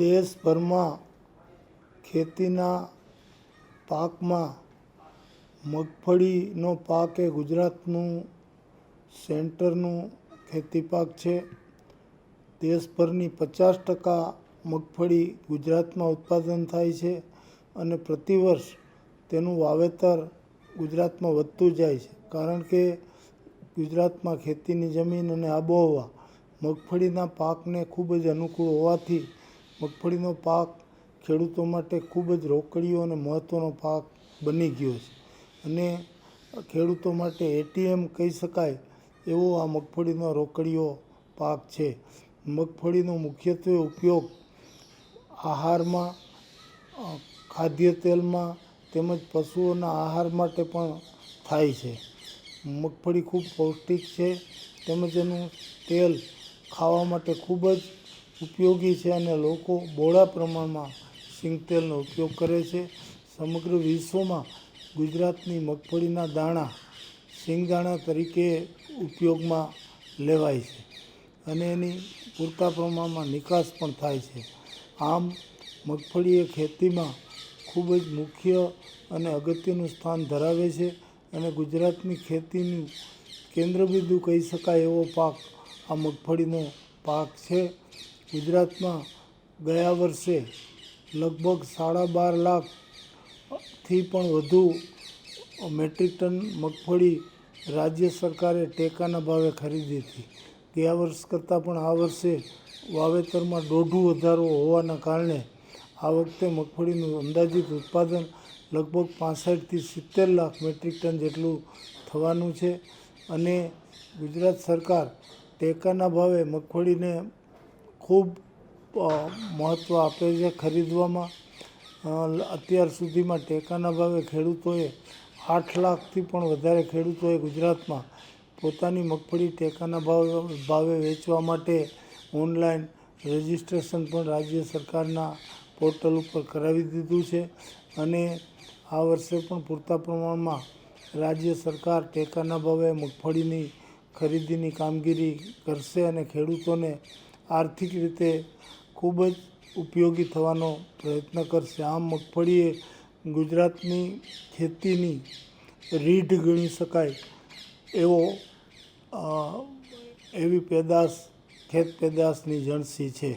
દેશભરમાં ખેતીના પાકમાં મગફળીનો પાક એ ગુજરાતનું સેન્ટરનું ખેતી પાક છે. દેશભરની પચાસ ટકા મગફળી ગુજરાતમાં ઉત્પાદન થાય છે અને પ્રતિવર્ષ તેનું વાવેતર ગુજરાતમાં વધતું જાય છે. કારણ કે ગુજરાતમાં ખેતીની જમીન અને આબોહવા મગફળીના પાકને ખૂબ જ અનુકૂળ હોવાથી મગફળીનો પાક ખેડૂતો માટે ખૂબ જ રોકડીયો અને મહત્ત્વનો પાક બની ગયો છે. અને ખેડૂતો માટે એટીએમ કહી શકાય એવો આ મગફળીનો રોકડીયો પાક છે. મગફળીનો મુખ્યત્વે ઉપયોગ આહારમાં ખાદ્ય તેલમાં તેમજ પશુઓના આહાર માટે પણ થાય છે. મગફળી ખૂબ પૌષ્ટિક છે તેમજ એનું તેલ ખાવા માટે ખૂબ જ ઉપયોગી છે અને લોકો બહોળા પ્રમાણમાં સિંગતેલનો ઉપયોગ કરે છે. સમગ્ર વિશ્વમાં ગુજરાતની મગફળીના દાણા સિંગદાણા તરીકે ઉપયોગમાં લેવાય છે અને એની પૂરતા પ્રમાણમાં નિકાસ પણ થાય છે. આમ મગફળી એ ખેતીમાં ખૂબ જ મુખ્ય અને અગત્યનું સ્થાન ધરાવે છે અને ગુજરાતની ખેતીનું કેન્દ્રબિંદુ કહી શકાય એવો પાક આ મગફળીનો પાક છે. ગુજરાતમાં ગયા વર્ષે લગભગ સાડા બાર લાખથી પણ વધુ મેટ્રિક ટન મગફળી રાજ્ય સરકારે ટેકાના ભાવે ખરીદી હતી. ગયા વર્ષ કરતાં પણ આ વર્ષે વાવેતરમાં દોઢું વધારો હોવાના કારણે આ વખતે મગફળીનું અંદાજિત ઉત્પાદન લગભગ પાસઠથી સિત્તેર લાખ મેટ્રિક ટન જેટલું થવાનું છે અને ગુજરાત સરકાર ટેકાના ભાવે મગફળીને ખૂબ મહત્ત્વ આપે છે ખરીદવામાં. અત્યાર સુધીમાં ટેકાના ભાવે ખેડૂતોએ આઠ લાખથી પણ વધારે ખેડૂતોએ ગુજરાતમાં પોતાની મગફળી ટેકાના ભાવે ભાવે વેચવા માટે ઓનલાઈન રજિસ્ટ્રેશન પણ રાજ્ય સરકારના પોર્ટલ ઉપર કરાવી દીધું છે અને આ વર્ષે પણ પૂરતા પ્રમાણમાં રાજ્ય સરકાર ટેકાના ભાવે મગફળીની ખરીદીની કામગીરી કરશે અને ખેડૂતોને આર્થિક રીતે ખૂબ જ ઉપયોગી થવાનો પ્રયત્ન કરશે. આમ મગફળી એ ગુજરાતની ખેતીની રીઢ ગણી શકાય એવો એવી પેદાશ, ખેત પેદાશની જણસી છે.